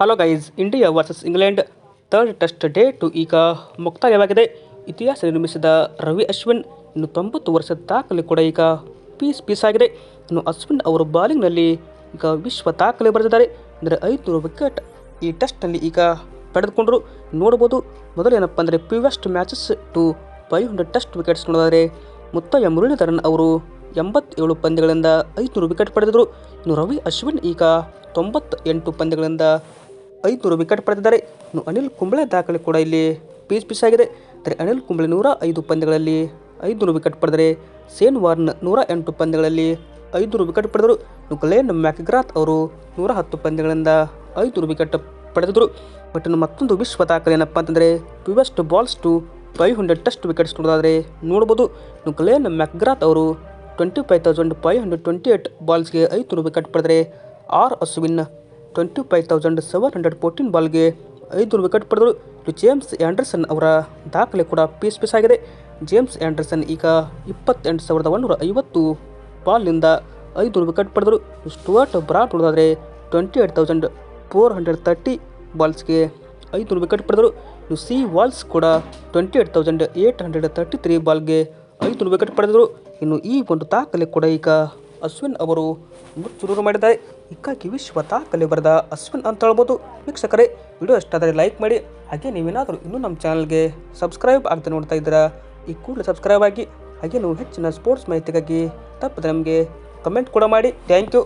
Hello guys India versus England third test day two ಈಗ ಮುಕ್ತಾಯವಾಗಿದೆ. ಇತಿಹಾಸ ನಿರ್ಮಿಸಿದ ರವಿ ಅಶ್ವಿನ್ ಇನ್ನು ತೊಂಬತ್ತು ವರ್ಷದ ದಾಖಲೆ ಕೂಡ ಈಗ ಪೀಸ್ ಪೀಸ್ ಆಗಿದೆ. ಇನ್ನು ಅಶ್ವಿನ್ ಅವರು ಬಾಲಿಂಗ್ನಲ್ಲಿ ಈಗ ವಿಶ್ವ ದಾಖಲೆ ಬರೆದಿದ್ದಾರೆ. ಅಂದರೆ ಐದುನೂರು ವಿಕೆಟ್ ಈ ಟೆಸ್ಟ್ನಲ್ಲಿ ಈಗ ಪಡೆದುಕೊಂಡರು. ನೋಡ್ಬೋದು ಮೊದಲೇನಪ್ಪ ಅಂದರೆ previous matches to five hundred test wickets ನೋಡಿದರೆ ಮುತ್ತಯ್ಯ ಮುರಳೀಧರನ್ ಅವರು ಎಂಬತ್ತೇಳು ಪಂದ್ಯಗಳಿಂದ ಐದುನೂರು ವಿಕೆಟ್ ಪಡೆದಿದ್ದರು ಇನ್ನು ರವಿ ಅಶ್ವಿನ್ ಈಗ ತೊಂಬತ್ತ ಎಂಟು ಪಂದ್ಯಗಳಿಂದ ಐದುನೂರು ವಿಕೆಟ್ ಪಡೆದಿದ್ದಾರೆ. ಇನ್ನು ಅನಿಲ್ ಕುಂಬ್ಳೆ ದಾಖಲೆ ಕೂಡ ಇಲ್ಲಿ ಪೀಸ್ ಪೀಸ್ ಆಗಿದೆ. ಅಂದರೆ ಅನಿಲ್ ಕುಂಬ್ಳೆ ನೂರ ಐದು ಪಂದ್ಯಗಳಲ್ಲಿ ಐದುನೂರು ವಿಕೆಟ್ ಪಡೆದರೆ, ಸೇನ್ ವಾರ್ನ್ ನೂರ ಎಂಟು ಪಂದ್ಯಗಳಲ್ಲಿ ಐದುನೂರು ವಿಕೆಟ್ ಪಡೆದರು. ಇನ್ನು ಗ್ಲೇನ್ ಮ್ಯಾಕ್ಗ್ರಾತ್ ಅವರು ನೂರ ಹತ್ತು ಪಂದ್ಯಗಳಿಂದ ಐದುನೂರು ವಿಕೆಟ್ ಪಡೆದಿದ್ದರು. ಬಟ್ ಇನ್ನು ಮತ್ತೊಂದು ವಿಶ್ವ ದಾಖಲೆ ಏನಪ್ಪ ಅಂತಂದರೆ fewest balls to five hundred test wickets ನೋಡೋದಾದರೆ ನೋಡ್ಬೋದು. ಇನ್ನು ಗ್ಲೇನ್ ಮ್ಯಾಕ್ಗ್ರಾತ್ ಅವರು twenty five thousand five hundred twenty eight ಬಾಲ್ಸ್ಗೆ ಐದುನೂರು ವಿಕೆಟ್ ಪಡೆದರೆ R Ashwin twenty five thousand seven hundred fourteen ಬಾಲ್ಗೆ ಐದು ವಿಕೆಟ್ ಪಡೆದರು. ಇದು ಜೇಮ್ಸ್ ಆ್ಯಂಡರ್ಸನ್ ಅವರ ದಾಖಲೆ ಕೂಡ ಪೀಸ್ ಪೀಸ್ ಆಗಿದೆ. ಜೇಮ್ಸ್ ಆ್ಯಂಡರ್ಸನ್ ಈಗ ಇಪ್ಪತ್ತೆಂಟು ಸಾವಿರದ ಒಂದೂರ ಐವತ್ತು ಬಾಲ್ನಿಂದ ಐದು ವಿಕೆಟ್ ಪಡೆದರು. ಸ್ಟುವರ್ಟ್ ಬ್ರಾಟ್ ನೋಡೋದಾದರೆ twenty eight thousand four hundred thirty ಬಾಲ್ಸ್ಗೆ ಐದು ವಿಕೆಟ್ ಪಡೆದರು. ಇನ್ನು ಸಿ ವಾಲ್ಸ್ ಕೂಡ twenty eight thousand eight hundred thirty three ಬಾಲ್ಗೆ ಐದು ವಿಕೆಟ್ ಪಡೆದರು. ಇನ್ನು ಈ ಒಂದು ದಾಖಲೆ ಕೂಡ ಈಗ ಅಶ್ವಿನ್ ಅವರು ಶುರು ಮಾಡಿದ್ದಾರೆ. ಹೀಗಾಗಿ ವಿಶ್ವತಾ ಕಲೆ ಬರೆದ ಅಶ್ವಿನ್ ಅಂತ ಹೇಳ್ಬೋದು. ವೀಕ್ಷಕರೇ, ವಿಡಿಯೋ ಇಷ್ಟಾದರೆ ಲೈಕ್ ಮಾಡಿ. ಹಾಗೆ ನೀವೇನಾದರೂ ಇನ್ನೂ ನಮ್ಮ ಚಾನಲ್ಗೆ ಸಬ್ಸ್ಕ್ರೈಬ್ ಆಗದೆ ನೋಡ್ತಾ ಇದ್ದೀರಾ, ಈ ಕೂಡಲೇ ಸಬ್ಸ್ಕ್ರೈಬ್ ಆಗಿ. ಹಾಗೆ ನೀವು ಹೆಚ್ಚಿನ ಸ್ಪೋರ್ಟ್ಸ್ ಮಾಹಿತಿಗಾಗಿ ತಪ್ಪದೆ ನಮಗೆ ಕಮೆಂಟ್ ಕೂಡ ಮಾಡಿ. Thank you